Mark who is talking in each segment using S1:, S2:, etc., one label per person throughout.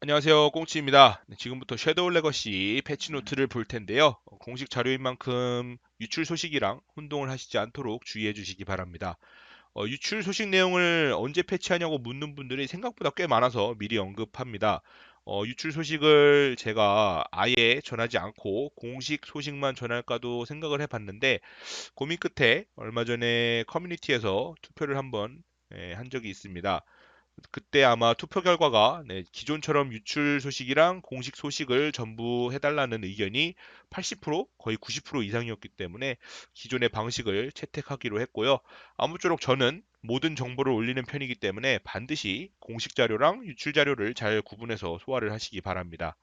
S1: 안녕하세요 꽁치입니다. 네, 지금부터 섀도우 레거시 패치 노트를 볼 텐데요. 어, 공식 자료인 만큼 유출 소식이랑 혼동을 하시지 않도록 주의해 주시기 바랍니다. 어, 유출 소식 내용을 언제 패치하냐고 묻는 분들이 생각보다 꽤 많아서 미리 언급합니다. 어, 유출 소식을 제가 아예 전하지 않고 공식 소식만 전할까도 생각을 해봤는데 고민 끝에 얼마 전에 커뮤니티에서 투표를 한번 예, 한 적이 있습니다. 그때 아마 투표 결과가 네, 기존처럼 유출 소식이랑 공식 소식을 전부 해달라는 의견이 80% 거의 90% 이상이었기 때문에 기존의 방식을 채택하기로 했고요. 아무쪼록 저는 모든 정보를 올리는 편이기 때문에 반드시 공식 자료랑 유출 자료를 잘 구분해서 소화를 하시기 바랍니다.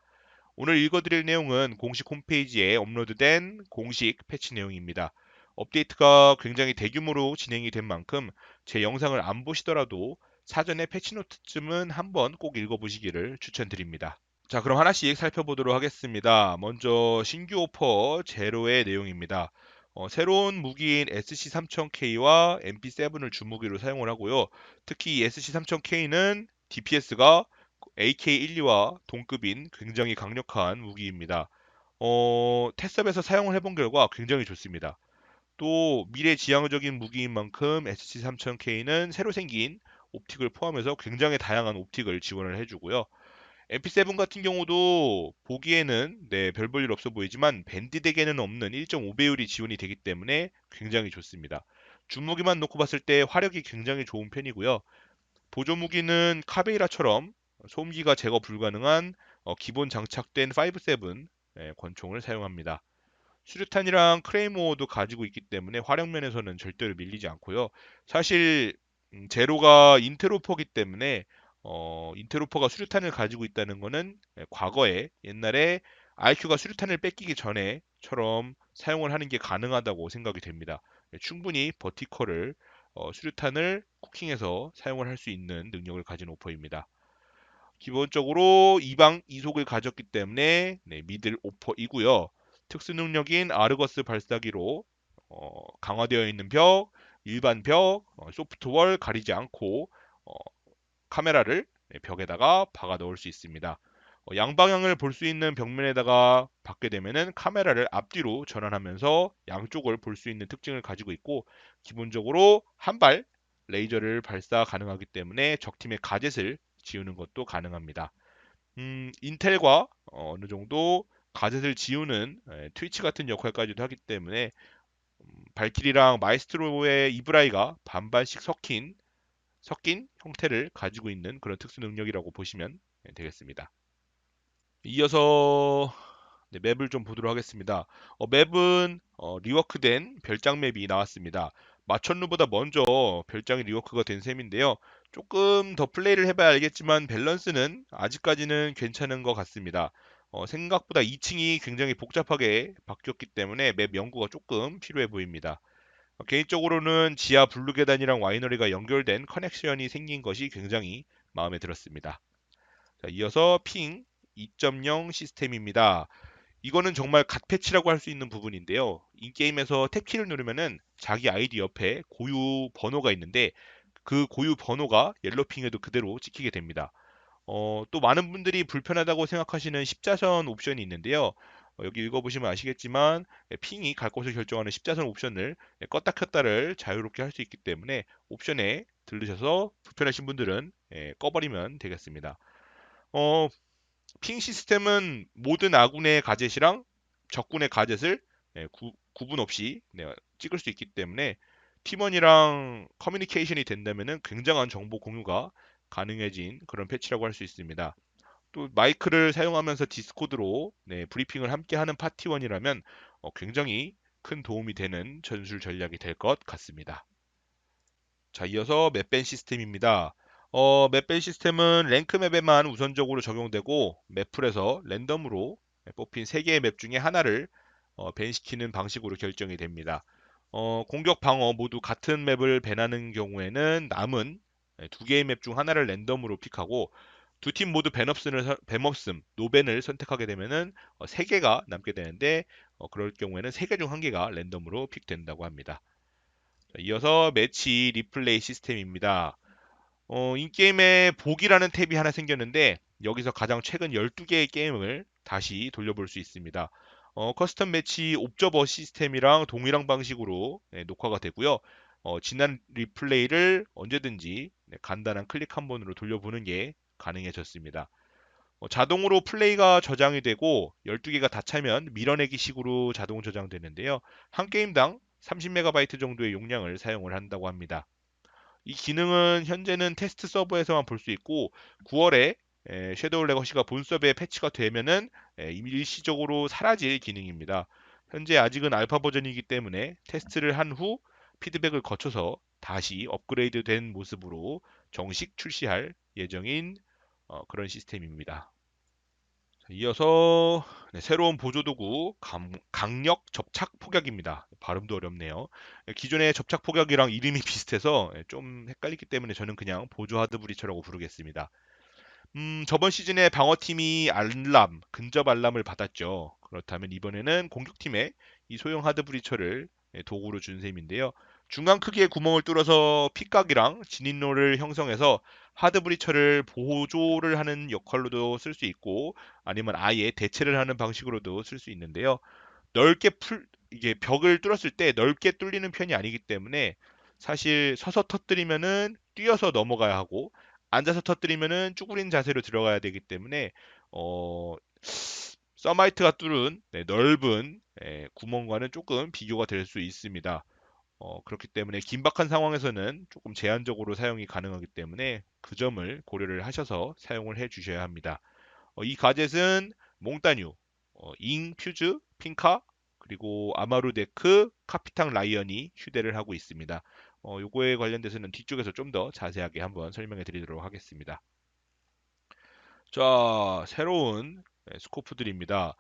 S1: 오늘 읽어드릴 내용은 공식 홈페이지에 업로드된 공식 패치 내용입니다. 업데이트가 굉장히 대규모로 진행이 된 만큼 제 영상을 안 보시더라도 사전에 패치노트쯤은 한번 꼭 읽어보시기를 추천드립니다. 자, 그럼 하나씩 살펴보도록 하겠습니다. 먼저 신규 오퍼 제로의 내용입니다. 어, 새로운 무기인 SC3000K와 MP7을 주무기로 사용을 하고요. 특히 이 SC3000K는 DPS가 AK12와 동급인 굉장히 강력한 무기입니다. 어, 테스업에서 사용을 해본 결과 굉장히 좋습니다. 또 미래 지향적인 무기인 만큼 SC3000K는 새로 생긴 옵틱을 포함해서 굉장히 다양한 옵틱을 지원을 해주고요. MP7 같은 경우도 보기에는 네, 별 볼 일 없어 보이지만 밴드덱에는 없는 1.5배율이 지원이 되기 때문에 굉장히 좋습니다. 주무기만 놓고 봤을 때 화력이 굉장히 좋은 편이고요. 보조 무기는 카베이라처럼 소음기가 제거 불가능한 어, 기본 장착된 5.7 예, 권총을 사용합니다. 수류탄이랑 크레이모어도 가지고 있기 때문에 화력면에서는 절대로 밀리지 않고요. 사실 음, 제로가 인테로퍼기 때문에 어, 인테로퍼가 수류탄을 가지고 있다는 거는 예, 과거에 옛날에 IQ가 수류탄을 뺏기기 전에처럼 사용을 하는 게 가능하다고 생각이 됩니다. 예, 충분히 버티컬을 어, 수류탄을 쿠킹해서 사용을 할 수 있는 능력을 가진 오퍼입니다. 기본적으로 이방 이속을 가졌기 때문에 네, 미들 오퍼이고요. 특수 능력인 아르거스 발사기로 어, 강화되어 있는 벽, 일반 벽, 어, 소프트월 가리지 않고 어, 카메라를 네, 벽에다가 박아 넣을 수 있습니다. 어, 양방향을 볼 수 있는 벽면에다가 박게 되면은 카메라를 앞뒤로 전환하면서 양쪽을 볼 수 있는 특징을 가지고 있고 기본적으로 한 발 레이저를 발사 가능하기 때문에 적팀의 가젯을 지우는 것도 가능합니다. 음, 인텔과 어, 느 정도 가젯을 지우는 에, 트위치 같은 역할까지도 하기 때문에 음, 발키리랑 마이스트로의 이브라이가 반반씩 섞인 섞인 형태를 가지고 있는 그런 특수 능력이라고 보시면 예, 되겠습니다. 이어서 네, 맵을 좀 보도록 하겠습니다. 어, 맵은 어, 리워크된 별장 맵이 나왔습니다. 마천루보다 먼저 별장이 리워크가 된 셈인데요. 조금 더 플레이를 해봐야 알겠지만 밸런스는 아직까지는 괜찮은 것 같습니다. 어, 생각보다 2층이 굉장히 복잡하게 바뀌었기 때문에 맵 연구가 조금 필요해 보입니다. 어, 개인적으로는 지하 블루 계단이랑 와이너리가 연결된 커넥션이 생긴 것이 굉장히 마음에 들었습니다. 자, 이어서 핑 2.0 시스템입니다. 이거는 정말 갓 패치라고 할 수 있는 부분인데요. 이 게임에서 탭키를 누르면은 자기 아이디 옆에 고유 번호가 있는데 그 고유 번호가 옐로핑에도 그대로 찍히게 됩니다. 어, 또 많은 분들이 불편하다고 생각하시는 십자선 옵션이 있는데요. 어, 여기 읽어보시면 아시겠지만 예, 핑이 갈 곳을 결정하는 십자선 옵션을 예, 껐다 켰다를 자유롭게 할 수 있기 때문에 옵션에 들르셔서 불편하신 분들은 예, 꺼버리면 되겠습니다. 어, 핑 시스템은 모든 아군의 가젯이랑 적군의 가젯을 예, 구, 분 없이 네, 찍을 수 있기 때문에 팀원이랑 커뮤니케이션이 된다면 굉장한 정보 공유가 가능해진 그런 패치라고 할 수 있습니다. 또 마이크를 사용하면서 디스코드로 네, 브리핑을 함께 하는 파티원이라면 어, 굉장히 큰 도움이 되는 전술 전략이 될 것 같습니다. 자, 이어서 맵밴 시스템입니다. 어, 맵밴 시스템은 랭크 맵에만 우선적으로 적용되고 맵풀에서 랜덤으로 뽑힌 3개의 맵 중에 하나를 어, 밴시키는 방식으로 결정이 됩니다. 어, 공격 방어 모두 같은 맵을 밴하는 경우에는 남은 네, 두 개의 맵 중 하나를 랜덤으로 픽하고 두 팀 모두 밴업슨을 밴업슨 노벤을 선택하게 되면은 어, 세 개가 남게 되는데 어, 그럴 경우에는 세 개 중 한 개가 랜덤으로 픽된다고 합니다. 자, 이어서 매치 리플레이 시스템입니다. 어, 인게임에 복이라는 탭이 하나 생겼는데 여기서 가장 최근 12개의 게임을 다시 돌려볼 수 있습니다. 어, 커스텀 매치 옵저버 시스템이랑 동일한 방식으로 네, 녹화가 되고요. 어, 지난 리플레이를 언제든지 네, 간단한 클릭 한 번으로 돌려보는 게 가능해졌습니다. 어, 자동으로 플레이가 저장이 되고 12개가 다 차면 밀어내기 식으로 자동 저장되는데요. 한 게임당 30MB 정도의 용량을 사용을 한다고 합니다. 이 기능은 현재는 테스트 서버에서만 볼 수 있고 9월에 섀도우 레거시가 본 서버에 패치가 되면은 에, 일시적으로 사라질 기능입니다. 현재 아직은 알파 버전이기 때문에 테스트를 한 후 피드백을 거쳐서 다시 업그레이드 된 모습으로 정식 출시할 예정인 어, 그런 시스템입니다. 자, 이어서 네, 새로운 보조도구 감- 강력 접착 폭약입니다. 발음도 어렵네요. 예, 기존의 접착 폭약이랑 이름이 비슷해서 예, 좀 헷갈리기 때문에 저는 그냥 보조 하드 브리처라고 부르겠습니다. 음, 저번 시즌에 방어팀이 알람, 근접 알람을 받았죠. 그렇다면 이번에는 공격팀에 이 소형 하드 브리처를 예, 도구로 준 셈인데요. 중간 크기의 구멍을 뚫어서 핏각이랑 진입로를 형성해서 하드 브리처를 보조를 하는 역할로도 쓸 수 있고 아니면 아예 대체를 하는 방식으로도 쓸 수 있는데요. 넓게 풀 이게 벽을 뚫었을 때 넓게 뚫리는 편이 아니기 때문에 사실 서서 터뜨리면은 뛰어서 넘어가야 하고 앉아서 터뜨리면은 쭈그린 자세로 들어가야 되기 때문에 어 서마이트가 뚫은 네, 넓은 예, 구멍과는 조금 비교가 될 수 있습니다. 어, 그렇기 때문에 긴박한 상황에서는 조금 제한적으로 사용이 가능하기 때문에 그 점을 고려를 하셔서 사용을 해 주셔야 합니다. 어, 이 가젯은 몽따뉴, 어, 잉, 퓨즈, 핑카, 그리고 아마루데크, 카피탕 라이언이 휴대를 하고 있습니다. 어, 요거에 관련돼서는 뒤쪽에서 좀 더 자세하게 한번 설명해 드리도록 하겠습니다. 자, 새로운 네, 스코프들입니다.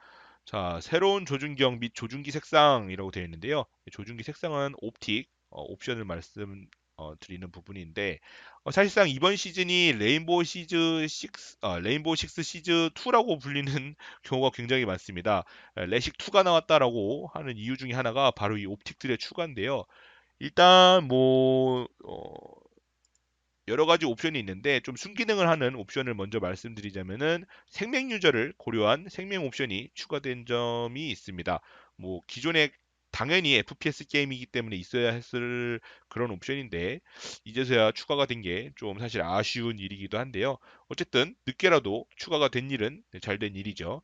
S1: 자, 새로운 조준경 및 조준기 색상이라고 되어 있는데요. 조준기 색상은 옵틱 어, 옵션을 말씀 어, 드리는 부분인데 어, 사실상 이번 시즌이 레인보우 시즈 6, 어, 레인보우 6 시즈 2라고 불리는 경우가 굉장히 많습니다. 에, 레식 2가 나왔다라고 하는 이유 중에 하나가 바로 이 옵틱들의 추가인데요. 일단 뭐 어, 여러 가지 옵션이 있는데 좀 순기능을 하는 옵션을 먼저 말씀드리자면은 생명 유저를 고려한 생명 옵션이 추가된 점이 있습니다. 뭐 기존에 당연히 FPS 게임이기 때문에 있어야 했을 그런 옵션인데 이제서야 추가가 된 게 좀 사실 아쉬운 일이기도 한데요. 어쨌든 늦게라도 추가가 된 일은 잘 된 일이죠.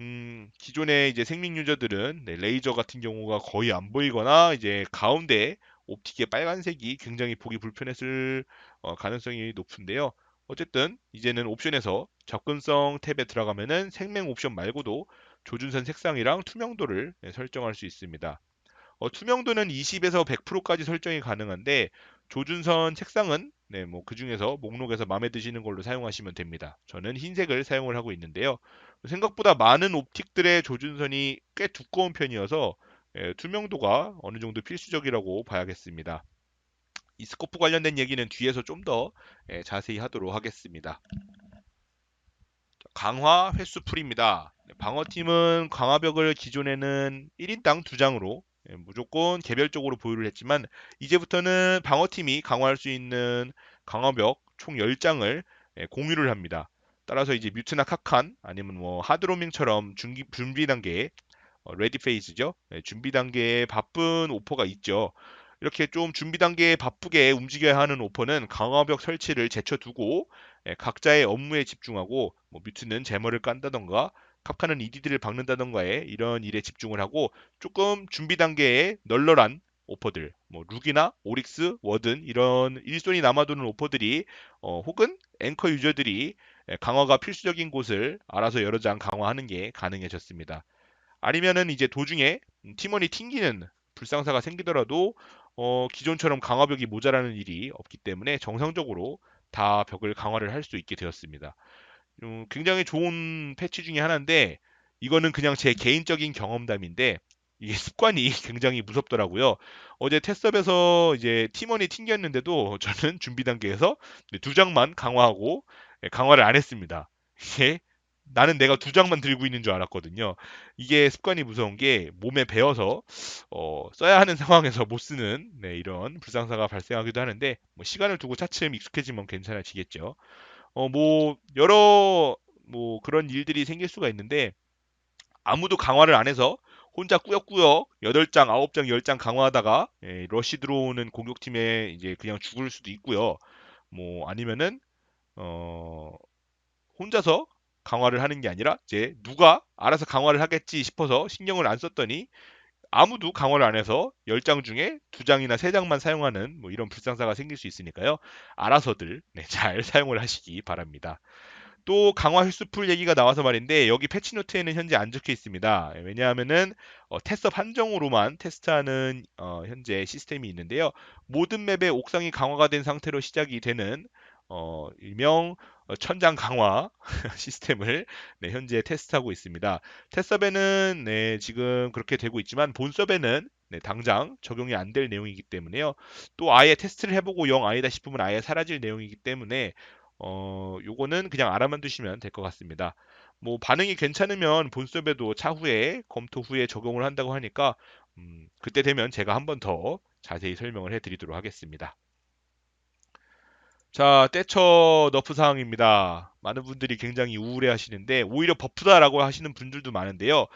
S1: 음, 기존의 이제 생명 유저들은 네, 레이저 같은 경우가 거의 안 보이거나 이제 가운데 옵틱의 빨간색이 굉장히 보기 불편했을 어, 가능성이 높은데요. 어쨌든 이제는 옵션에서 접근성 탭에 들어가면은 생명 옵션 말고도 조준선 색상이랑 투명도를 네, 설정할 수 있습니다. 어, 투명도는 20에서 100%까지 설정이 가능한데 조준선 색상은 네, 뭐 그 중에서 목록에서 마음에 드시는 걸로 사용하시면 됩니다. 저는 흰색을 사용을 하고 있는데요. 생각보다 많은 옵틱들의 조준선이 꽤 두꺼운 편이어서 예, 투명도가 어느 정도 필수적이라고 봐야겠습니다. 이 스코프 관련된 얘기는 뒤에서 좀더 자세히 하도록 하겠습니다. 강화 횟수 풀입니다. 방어팀은 강화벽을 기존에는 1인당 2장으로 예, 무조건 개별적으로 보유를 했지만 이제부터는 방어팀이 강화할 수 있는 강화벽 총 10장을 예, 공유를 합니다. 따라서 이제 뮤트나 카칸 아니면 뭐 하드로밍처럼 준비, 단계에 어, 레디 페이즈죠. 네, 준비 단계에 바쁜 오퍼가 있죠. 이렇게 좀 준비 단계에 바쁘게 움직여야 하는 오퍼는 강화벽 설치를 제쳐두고 예, 각자의 업무에 집중하고 뭐 뮤트는 제머를 깐다던가 카카는 이디드를 박는다던가에 이런 일에 집중을 하고 조금 준비 단계에 널널한 오퍼들, 뭐 룩이나 오릭스, 워든 이런 일손이 남아도는 오퍼들이 어, 혹은 앵커 유저들이 예, 강화가 필수적인 곳을 알아서 여러 장 강화하는 게 가능해졌습니다. 아니면은 이제 도중에 팀원이 튕기는 불상사가 생기더라도 어, 기존처럼 강화벽이 모자라는 일이 없기 때문에 정상적으로 다 벽을 강화를 할 수 있게 되었습니다. 음, 굉장히 좋은 패치 중에 하나인데 이거는 그냥 제 개인적인 경험담인데 이게 습관이 굉장히 무섭더라고요. 어제 테스트업에서 이제 팀원이 튕겼는데도 저는 준비 단계에서 두 장만 강화하고 예, 강화를 안 했습니다. 이게 나는 내가 두 장만 들고 있는 줄 알았거든요. 이게 습관이 무서운 게 몸에 배어서 어, 써야 하는 상황에서 못 쓰는 네, 이런 불상사가 발생하기도 하는데 뭐 시간을 두고 차츰 익숙해지면 괜찮아지겠죠. 어, 뭐 여러 뭐 그런 일들이 생길 수가 있는데 아무도 강화를 안 해서 혼자 꾸역꾸역 8장, 9장, 10장 강화하다가 예, 러시 들어오는 공격팀에 이제 그냥 죽을 수도 있고요. 뭐 아니면은 어 혼자서 강화를 하는 게 아니라 이제 누가 알아서 강화를 하겠지 싶어서 신경을 안 썼더니 아무도 강화를 안 해서 10장 중에 2장이나 3장만 사용하는 뭐 이런 불상사가 생길 수 있으니까요. 알아서들 네, 잘 사용을 하시기 바랍니다. 또 강화 횟수풀 얘기가 나와서 말인데 여기 패치노트에는 현재 안 적혀 있습니다. 왜냐하면은 어, 테스트업 한정으로만 테스트하는 어, 현재 시스템이 있는데요. 모든 맵에 옥상이 강화가 된 상태로 시작이 되는 어, 일명 어, 천장 강화 시스템을 네, 현재 테스트하고 있습니다. 테스트업에는 네, 지금 그렇게 되고 있지만 본섭에는 네, 당장 적용이 안 될 내용이기 때문에요. 또 아예 테스트를 해보고 영 아니다 싶으면 아예 사라질 내용이기 때문에 어, 요거는 그냥 알아만 두시면 될 것 같습니다. 뭐 반응이 괜찮으면 본섭에도 차후에 검토 후에 적용을 한다고 하니까 음, 그때 되면 제가 한 번 더 자세히 설명을 해드리도록 하겠습니다. 자, 때처 너프 사항입니다. 많은 분들이 굉장히 우울해 하시는데 오히려 버프다라고 하시는 분들도 많은데요.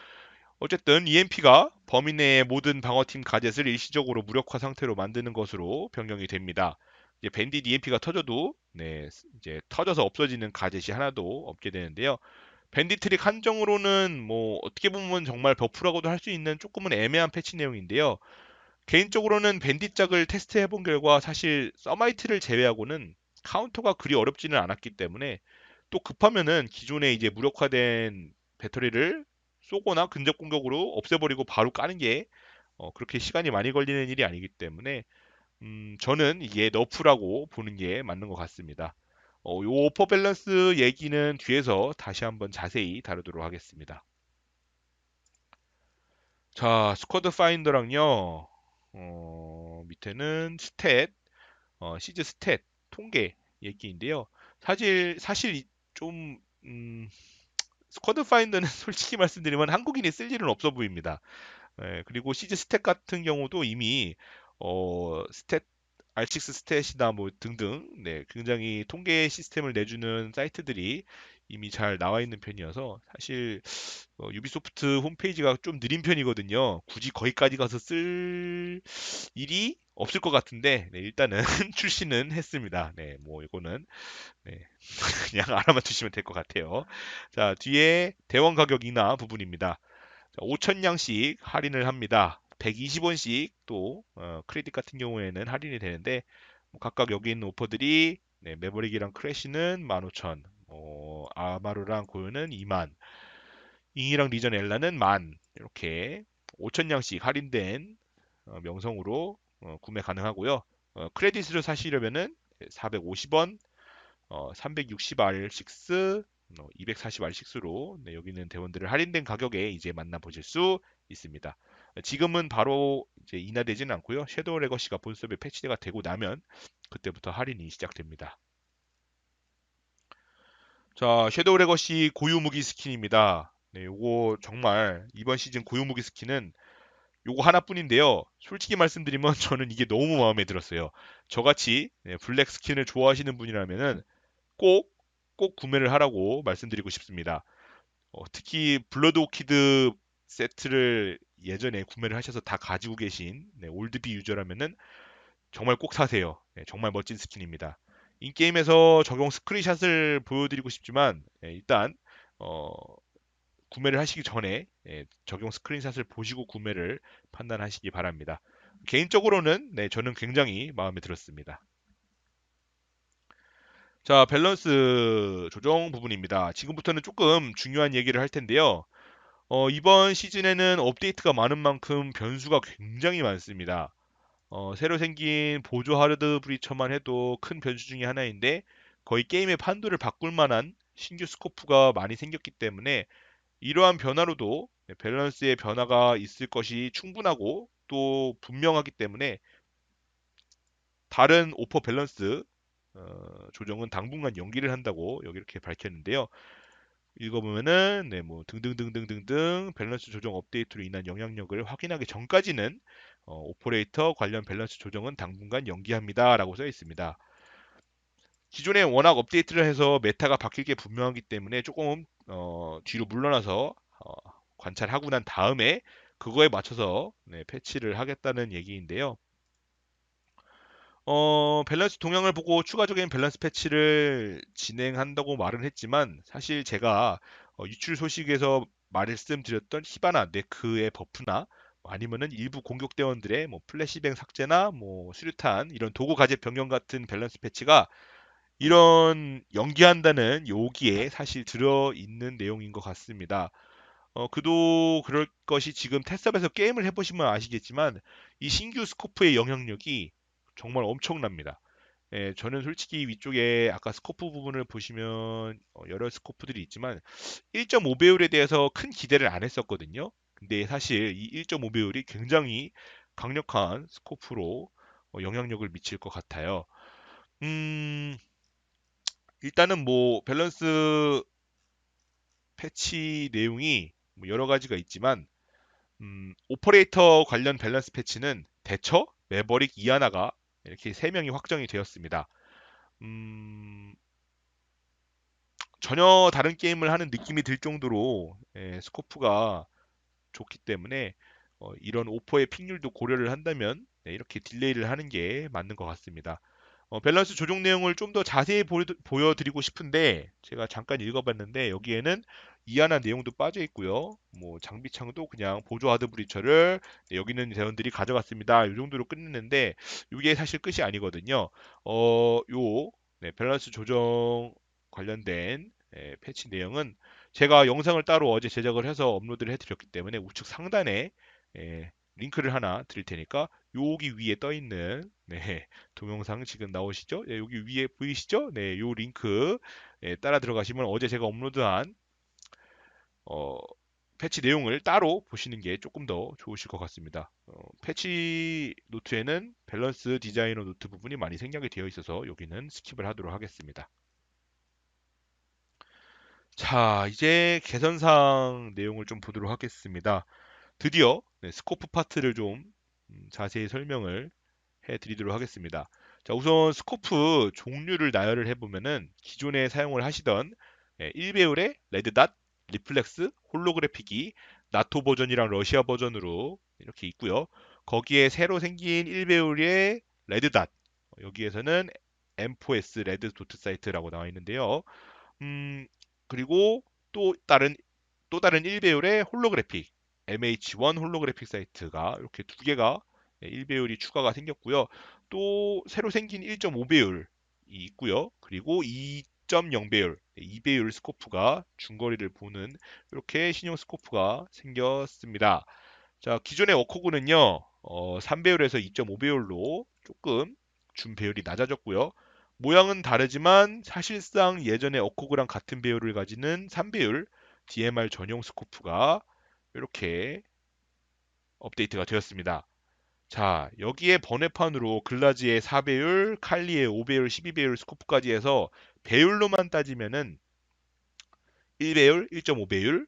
S1: 어쨌든 EMP가 범위 내의 모든 방어팀 가젯을 일시적으로 무력화 상태로 만드는 것으로 변경이 됩니다. 이제 밴딧 EMP가 터져도 네, 이제 터져서 없어지는 가젯이 하나도 없게 되는데요. 밴딧 트릭 한정으로는 뭐 어떻게 보면 정말 버프라고도 할 수 있는 조금은 애매한 패치 내용인데요. 개인적으로는 밴딧 짝을 테스트해 본 결과 사실 서마이트를 제외하고는 카운터가 그리 어렵지는 않았기 때문에 또 급하면은 기존에 이제 무력화된 배터리를 쏘거나 근접 공격으로 없애버리고 바로 까는 게 어, 그렇게 시간이 많이 걸리는 일이 아니기 때문에 음, 저는 이게 너프라고 보는 게 맞는 것 같습니다. 어, 요 오퍼 밸런스 얘기는 뒤에서 다시 한번 자세히 다루도록 하겠습니다. 자, 스쿼드 파인더랑요. 어, 밑에는 스탯, 어, 시즈 스탯 통계 얘기인데요. 사실 사실 좀 음, 스쿼드 파인더는 솔직히 말씀드리면 한국인이 쓸 일은 없어 보입니다. 예, 그리고 시즈 스탯 같은 경우도 이미 어, 스탯 R6 스탯이나 뭐 등등 네, 굉장히 통계 시스템을 내주는 사이트들이 이미 잘 나와 있는 편이어서 사실 어, 유비소프트 홈페이지가 좀 느린 편이거든요. 굳이 거기까지 가서 쓸 일이 없을 것 같은데 네, 일단은 출시는 했습니다. 네, 뭐 이거는 네, 그냥 알아만 두시면 될 것 같아요. 자, 뒤에 대원 가격 인하 부분입니다. 5천냥씩 할인을 합니다. 120원씩 또 어, 크레딧 같은 경우에는 할인이 되는데 뭐 각각 여기 있는 오퍼들이 네, 매버릭이랑 크래쉬는 15,000, 어, 아마루랑 고요는 2만, 잉이랑 리전 엘라는 만 이렇게 5천냥씩 할인된 어, 명성으로 어, 구매 가능하고요. 어, 크레딧으로 사시려면은 450원, 어, 360R6, 240R6로 네, 여기 있는 대원들을 할인된 가격에 이제 만나보실 수 있습니다. 지금은 바로 이제 인하되지는 않고요. 섀도우 레거시가 본섭에 패치가 되고 나면 그때부터 할인이 시작됩니다. 자, 섀도우 레거시 고유 무기 스킨입니다. 네, 요거 정말 이번 시즌 고유 무기 스킨은 요거 하나뿐인데요. 솔직히 말씀드리면 저는 이게 너무 마음에 들었어요. 저같이 네, 블랙 스킨을 좋아하시는 분이라면은 꼭, 꼭 구매를 하라고 말씀드리고 싶습니다. 어, 특히 블러드 오키드 세트를 예전에 구매를 하셔서 다 가지고 계신 네, 올드비 유저라면은 정말 꼭 사세요. 네, 정말 멋진 스킨입니다. 인게임에서 적용 스크린샷을 보여드리고 싶지만 네, 일단 어, 구매를 하시기 전에 예, 적용 스크린샷을 보시고 구매를 판단하시기 바랍니다. 개인적으로는 네, 저는 굉장히 마음에 들었습니다. 자, 밸런스 조정 부분입니다. 지금부터는 조금 중요한 얘기를 할 텐데요. 어, 이번 시즌에는 업데이트가 많은 만큼 변수가 굉장히 많습니다. 어, 새로 생긴 보조 하드 브리처만 해도 큰 변수 중에 하나인데 거의 게임의 판도를 바꿀 만한 신규 스코프가 많이 생겼기 때문에 이러한 변화로도 밸런스의 변화가 있을 것이 충분하고 또 분명하기 때문에 다른 오퍼 밸런스 어, 조정은 당분간 연기를 한다고 여기 이렇게 밝혔는데요. 읽어보면은 네, 뭐 등등등등등등 밸런스 조정 업데이트로 인한 영향력을 확인하기 전까지는 어, 오퍼레이터 관련 밸런스 조정은 당분간 연기합니다라고 써 있습니다. 기존에 워낙 업데이트를 해서 메타가 바뀔 게 분명하기 때문에 조금 어, 뒤로 물러나서 어, 관찰하고 난 다음에 그거에 맞춰서 네, 패치를 하겠다는 얘기인데요. 어, 밸런스 동향을 보고 추가적인 밸런스 패치를 진행한다고 말은 했지만 사실 제가 어, 유출 소식에서 말씀드렸던 히바나 네크의 버프나 뭐 아니면은 일부 공격대원들의 뭐 플래시뱅 삭제나 뭐 수류탄 이런 도구 가제 변경 같은 밸런스 패치가 이런 연기한다는 요기에 사실 들어 있는 내용인 것 같습니다. 어, 그도 그럴 것이 지금 테스업에서 게임을 해보시면 아시겠지만 이 신규 스코프의 영향력이 정말 엄청납니다. 예, 저는 솔직히 위쪽에 아까 스코프 부분을 보시면 어, 여러 스코프들이 있지만 1.5배율에 대해서 큰 기대를 안 했었거든요. 근데 사실 이 1.5배율이 굉장히 강력한 스코프로 어, 영향력을 미칠 것 같아요. 음, 일단은 뭐 밸런스 패치 내용이 뭐 여러 가지가 있지만 음, 오퍼레이터 관련 밸런스 패치는 대처, 매버릭, 이하나가 이렇게 세 명이 확정이 되었습니다. 음, 전혀 다른 게임을 하는 느낌이 들 정도로 예, 스코프가 좋기 때문에 어, 이런 오퍼의 픽률도 고려를 한다면 네, 이렇게 딜레이를 하는 게 맞는 것 같습니다. 어, 밸런스 조정 내용을 좀 더 자세히 보여, 드리고 싶은데 제가 잠깐 읽어봤는데 여기에는 이안한 내용도 빠져 있고요. 뭐 장비창도 그냥 보조 하드 브리처를 네, 여기 있는 대원들이 가져갔습니다. 이 정도로 끝냈는데 이게 사실 끝이 아니거든요. 어, 요 네, 밸런스 조정 관련된 예, 패치 내용은 제가 영상을 따로 어제 제작을 해서 업로드를 해드렸기 때문에 우측 상단에 예, 링크를 하나 드릴 테니까 여기 위에 떠 있는 네, 동영상 지금 나오시죠? 네, 여기 위에 보이시죠? 네, 요 링크 예, 따라 들어가시면 어제 제가 업로드한 어, 패치 내용을 따로 보시는 게 조금 더 좋으실 것 같습니다. 어, 패치 노트에는 밸런스 디자이너 노트 부분이 많이 생략이 되어 있어서 여기는 스킵을 하도록 하겠습니다. 자, 이제 개선사항 내용을 좀 보도록 하겠습니다. 드디어 네, 스코프 파트를 좀 음, 자세히 설명을 해드리도록 하겠습니다. 자, 우선 스코프 종류를 나열을 해보면은 기존에 사용을 하시던 1배율의 레드닷, 리플렉스, 홀로그래픽이 나토 버전이랑 러시아 버전으로 이렇게 있고요. 거기에 새로 생긴 1배율의 레드닷, 여기에서는 M4S 레드 도트 사이트라고 나와 있는데요. 음, 그리고 또 다른 또 다른 1배율의 홀로그래픽 MH1 홀로그래픽 사이트가 이렇게 두 개가 1배율이 추가가 생겼고요. 또 새로 생긴 1.5배율이 있고요. 그리고 2.0배율, 2배율 스코프가 중거리를 보는 이렇게 신형 스코프가 생겼습니다. 자, 기존의 어코그는요. 어, 3배율에서 2.5배율로 조금 준 배율이 낮아졌고요. 모양은 다르지만 사실상 예전의 어코그랑 같은 배율을 가지는 3배율 DMR 전용 스코프가 이렇게 업데이트가 되었습니다. 자, 여기에 번외판으로 글라지의 4배율, 칼리의 5배율, 12배율 스코프까지 해서 배율로만 따지면은 1배율, 1.5배율,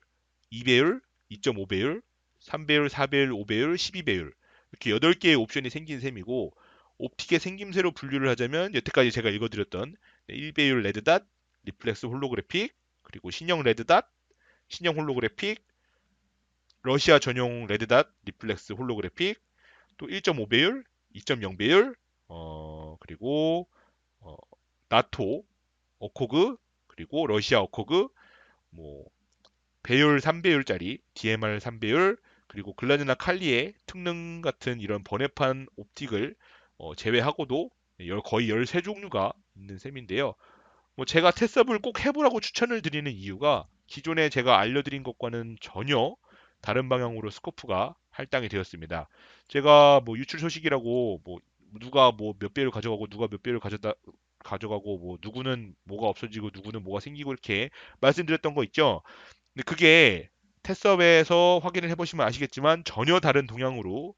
S1: 2배율, 2.5배율, 3배율, 4배율, 5배율, 12배율 이렇게 8개의 옵션이 생긴 셈이고 옵틱의 생김새로 분류를 하자면 여태까지 제가 읽어드렸던 1배율 레드닷, 리플렉스 홀로그래픽, 그리고 신형 레드닷, 신형 홀로그래픽, 러시아 전용 레드닷, 리플렉스 홀로그래픽, 또 1.5배율, 2.0배율, 어, 그리고 어, 나토 어코그, 그리고 러시아 어코그, 뭐 배율 3배율짜리 DMR 3배율, 그리고 글라즈나 칼리의 특능 같은 이런 번외판 옵틱을 어, 제외하고도 거의 13종류가 있는 셈인데요. 뭐 제가 테스업을 꼭 해보라고 추천을 드리는 이유가 기존에 제가 알려드린 것과는 전혀 다른 방향으로 스코프가 할당이 되었습니다. 제가 뭐 유출 소식이라고 뭐 누가 뭐 몇 배를 가져가고 누가 몇 배를 가져다 가져가고 뭐 누구는 뭐가 없어지고 누구는 뭐가 생기고 이렇게 말씀드렸던 거 있죠. 근데 그게 테스업에서 확인을 해보시면 아시겠지만 전혀 다른 동향으로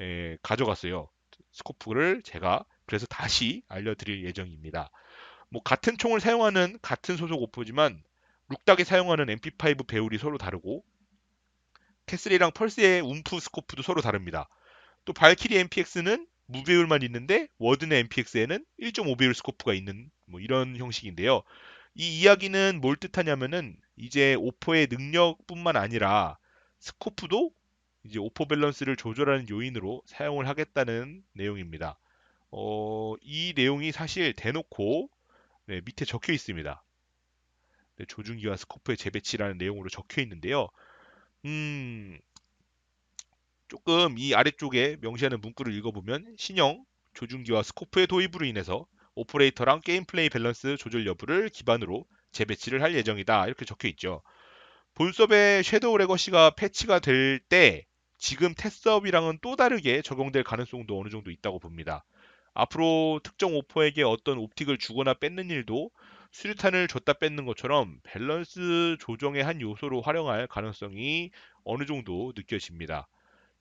S1: 예, 가져갔어요. 스코프를 제가 그래서 다시 알려드릴 예정입니다. 뭐 같은 총을 사용하는 같은 소속 오프지만 룩닥이 사용하는 MP5 배율이 서로 다르고 캐슬이랑 펄스의 움프 스코프도 서로 다릅니다. 또 발키리 MPX는 무배율만 있는데 워든의 MPX에는 1.5배율 스코프가 있는 뭐 이런 형식인데요. 이 이야기는 뭘 뜻하냐면은 이제 오포의 능력뿐만 아니라 스코프도 이제 오포 밸런스를 조절하는 요인으로 사용을 하겠다는 내용입니다. 어, 이 내용이 사실 대놓고 네, 밑에 적혀 있습니다. 네, 조준기와 스코프의 재배치라는 내용으로 적혀 있는데요. 음, 조금 이 아래쪽에 명시하는 문구를 읽어보면 신형 조준기와 스코프의 도입으로 인해서 오퍼레이터랑 게임 플레이 밸런스 조절 여부를 기반으로 재배치를 할 예정이다. 이렇게 적혀 있죠. 본섭의 섀도우 레거시가 패치가 될 때 지금 테스업이랑은 또 다르게 적용될 가능성도 어느 정도 있다고 봅니다. 앞으로 특정 오퍼에게 어떤 옵틱을 주거나 뺏는 일도 수류탄을 줬다 뺏는 것처럼 밸런스 조정의 한 요소로 활용할 가능성이 어느 정도 느껴집니다.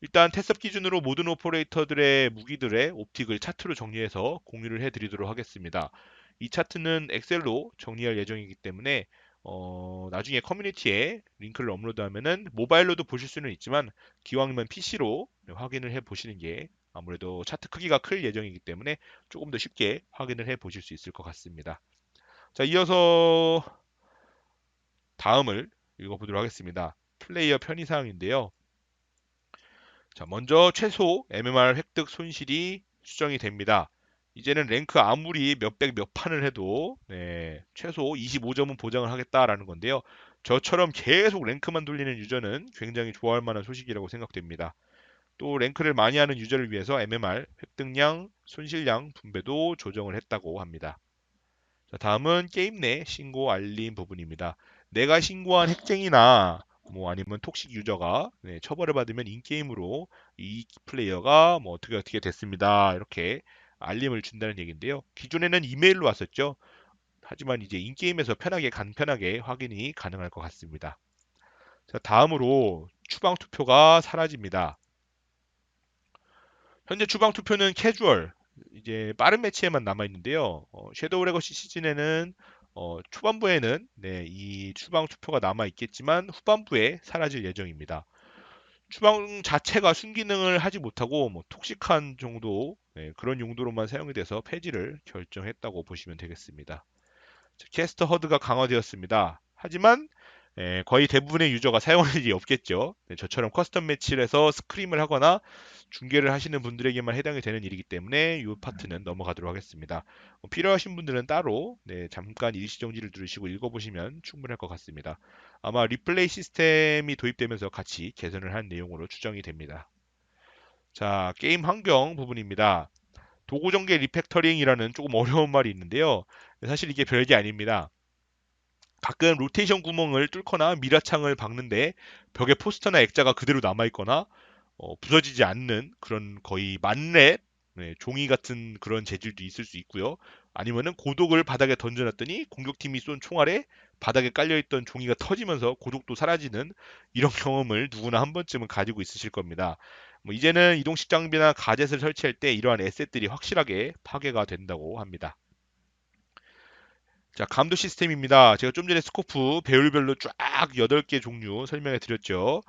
S1: 일단 테스업 기준으로 모든 오퍼레이터들의 무기들의 옵틱을 차트로 정리해서 공유를 해드리도록 하겠습니다. 이 차트는 엑셀로 정리할 예정이기 때문에 어, 나중에 커뮤니티에 링크를 업로드하면은 모바일로도 보실 수는 있지만 기왕이면 PC로 확인을 해 보시는 게 아무래도 차트 크기가 클 예정이기 때문에 조금 더 쉽게 확인을 해 보실 수 있을 것 같습니다. 자, 이어서 다음을 읽어보도록 하겠습니다. 플레이어 편의사항인데요. 자, 먼저 최소 MMR 획득 손실이 수정이 됩니다. 이제는 랭크 아무리 몇백 몇 판을 해도 네, 최소 25점은 보장을 하겠다라는 건데요. 저처럼 계속 랭크만 돌리는 유저는 굉장히 좋아할 만한 소식이라고 생각됩니다. 또 랭크를 많이 하는 유저를 위해서 MMR 획득량, 손실량 분배도 조정을 했다고 합니다. 자, 다음은 게임 내 신고 알림 부분입니다. 내가 신고한 핵쟁이나 뭐 아니면 톡식 유저가 네, 처벌을 받으면 인게임으로 이 플레이어가 뭐 어떻게 어떻게 됐습니다. 이렇게 알림을 준다는 얘기인데요. 기존에는 이메일로 왔었죠. 하지만 이제 인게임에서 편하게 간편하게 확인이 가능할 것 같습니다. 자, 다음으로 추방 투표가 사라집니다. 현재 추방 투표는 캐주얼 이제 빠른 매치에만 남아 있는데요. 어, 섀도우 레거시 시즌에는 어, 초반부에는 네, 이 추방 투표가 남아 있겠지만 후반부에 사라질 예정입니다. 추방 자체가 순기능을 하지 못하고 뭐 톡식한 정도 네, 그런 용도로만 사용이 돼서 폐지를 결정했다고 보시면 되겠습니다. 캐스터 허드가 강화되었습니다. 하지만 예, 거의 대부분의 유저가 사용할 일이 없겠죠. 네, 저처럼 커스텀 매치를 해서 스크림을 하거나 중계를 하시는 분들에게만 해당이 되는 일이기 때문에 이 파트는 넘어가도록 하겠습니다. 어, 필요하신 분들은 따로 네, 잠깐 일시정지를 누르시고 읽어보시면 충분할 것 같습니다. 아마 리플레이 시스템이 도입되면서 같이 개선을 한 내용으로 추정이 됩니다. 자, 게임 환경 부분입니다. 도구 전개 리팩터링이라는 조금 어려운 말이 있는데요. 사실 이게 별게 아닙니다. 가끔 로테이션 구멍을 뚫거나 미라창을 박는데 벽에 포스터나 액자가 그대로 남아있거나 어, 부서지지 않는 그런 거의 만렙 네, 종이 같은 그런 재질도 있을 수 있고요. 아니면은 고독을 바닥에 던져놨더니 공격팀이 쏜 총알에 바닥에 깔려있던 종이가 터지면서 고독도 사라지는 이런 경험을 누구나 한 번쯤은 가지고 있으실 겁니다. 뭐 이제는 이동식 장비나 가젯을 설치할 때 이러한 에셋들이 확실하게 파괴가 된다고 합니다. 자, 감도 시스템입니다. 제가 좀 전에 스코프 배율별로 쫙 8개 종류 설명해 드렸죠.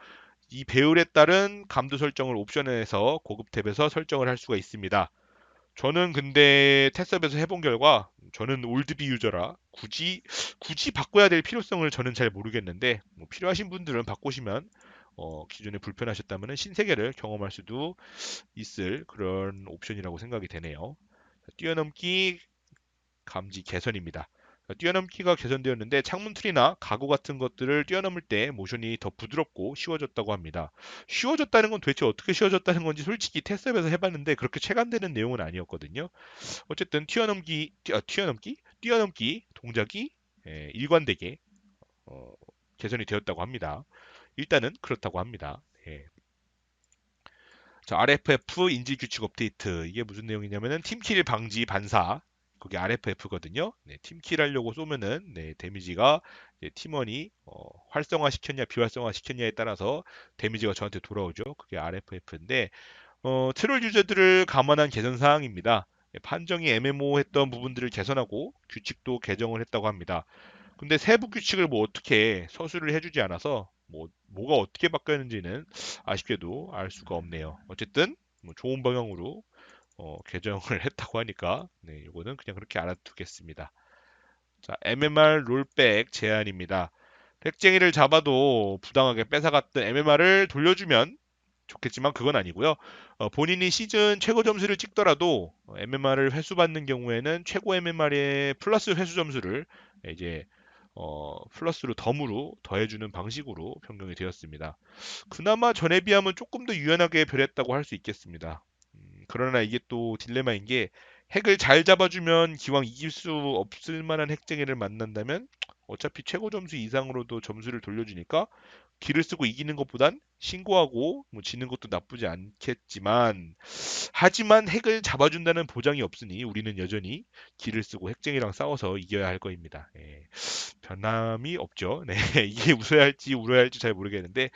S1: 이 배율에 따른 감도 설정을 옵션에서 고급 탭에서 설정을 할 수가 있습니다. 저는 근데 테스업에서 해본 결과 저는 올드비 유저라 굳이 굳이 바꿔야 될 필요성을 저는 잘 모르겠는데 뭐 필요하신 분들은 바꾸시면 어, 기존에 불편하셨다면 신세계를 경험할 수도 있을 그런 옵션이라고 생각이 되네요. 뛰어넘기 감지 개선입니다. 뛰어넘기가 개선되었는데 창문 틀이나 가구 같은 것들을 뛰어넘을 때 모션이 더 부드럽고 쉬워졌다고 합니다. 쉬워졌다는 건 도대체 어떻게 쉬워졌다는 건지 솔직히 테스트에서 해봤는데 그렇게 체감되는 내용은 아니었거든요. 어쨌든 뛰어넘기, 뛰어, 뛰어넘기, 뛰어넘기 동작이 예, 일관되게 어, 개선이 되었다고 합니다. 일단은 그렇다고 합니다. 예. 자, RFF 인지 규칙 업데이트 이게 무슨 내용이냐면은 팀킬 방지 반사 그게 RFF거든요. 네, 팀킬 하려고 쏘면은 네, 데미지가 팀원이 어, 활성화 시켰냐 비활성화 시켰냐에 따라서 데미지가 저한테 돌아오죠. 그게 RFF인데 어, 트롤 유저들을 감안한 개선 사항입니다. 예, 판정이 애매모호했던 부분들을 개선하고 규칙도 개정을 했다고 합니다. 근데 세부 규칙을 뭐 어떻게 서술을 해주지 않아서 뭐 뭐가 어떻게 바뀌었는지는 아쉽게도 알 수가 없네요. 어쨌든 뭐 좋은 방향으로 어, 개정을 했다고 하니까 네, 이거는 그냥 그렇게 알아두겠습니다. 자, MMR 롤백 제한입니다. 백쟁이를 잡아도 부당하게 뺏어갔던 MMR을 돌려주면 좋겠지만 그건 아니고요. 어, 본인이 시즌 최고 점수를 찍더라도 MMR을 회수받는 경우에는 최고 MMR의 플러스 회수 점수를 이제 어, 플러스로 덤으로 더해주는 방식으로 변경이 되었습니다. 그나마 전에 비하면 조금 더 유연하게 변했다고 할 수 있겠습니다. 음, 그러나 이게 또 딜레마인 게 핵을 잘 잡아주면 기왕 이길 수 없을 만한 핵쟁이를 만난다면 어차피 최고 점수 이상으로도 점수를 돌려주니까 기를 쓰고 이기는 것보단 신고하고 뭐 지는 것도 나쁘지 않겠지만 하지만 핵을 잡아준다는 보장이 없으니 우리는 여전히 기를 쓰고 핵쟁이랑 싸워서 이겨야 할 거입니다. 예, 변함이 없죠. 네, 이게 웃어야 할지 울어야 할지 잘 모르겠는데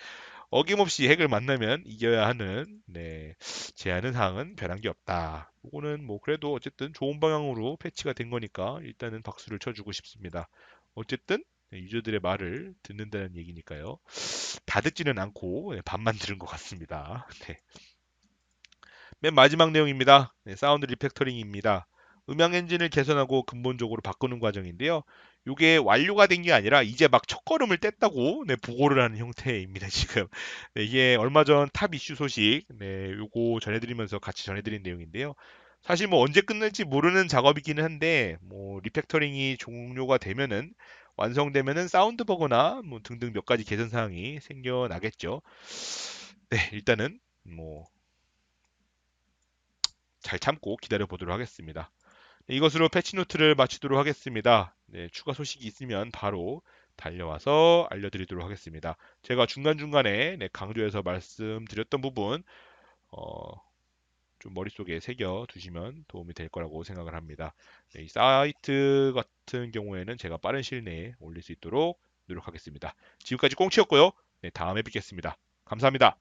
S1: 어김없이 핵을 만나면 이겨야 하는 네, 제한은 사항은 변한 게 없다. 이거는 뭐 그래도 어쨌든 좋은 방향으로 패치가 된 거니까 일단은 박수를 쳐주고 싶습니다. 어쨌든 네, 유저들의 말을 듣는다는 얘기니까요. 다 듣지는 않고 네, 반만 들은 것 같습니다. 네. 맨 마지막 내용입니다. 네, 사운드 리팩터링입니다. 음향 엔진을 개선하고 근본적으로 바꾸는 과정인데요. 이게 완료가 된 게 아니라 이제 막 첫걸음을 뗐다고 네, 보고를 하는 형태입니다. 지금 네, 이게 얼마 전 탑 이슈 소식 네, 요거 전해드리면서 같이 전해드린 내용인데요. 사실 뭐 언제 끝날지 모르는 작업이기는 한데 뭐 리팩터링이 종료가 되면은 완성되면은 사운드 버거나 뭐 등등 몇 가지 개선 사항이 생겨나겠죠. 네, 일단은 뭐 잘 참고 기다려 보도록 하겠습니다. 네, 이것으로 패치 노트를 마치도록 하겠습니다. 네, 추가 소식이 있으면 바로 달려와서 알려드리도록 하겠습니다. 제가 중간중간에 네, 강조해서 말씀드렸던 부분 어, 좀 머릿속에 새겨 두시면 도움이 될 거라고 생각을 합니다. 네, 이 사이트 같은 경우에는 제가 빠른 시일 내에 올릴 수 있도록 노력하겠습니다. 지금까지 꽁치였고요. 네, 다음에 뵙겠습니다. 감사합니다.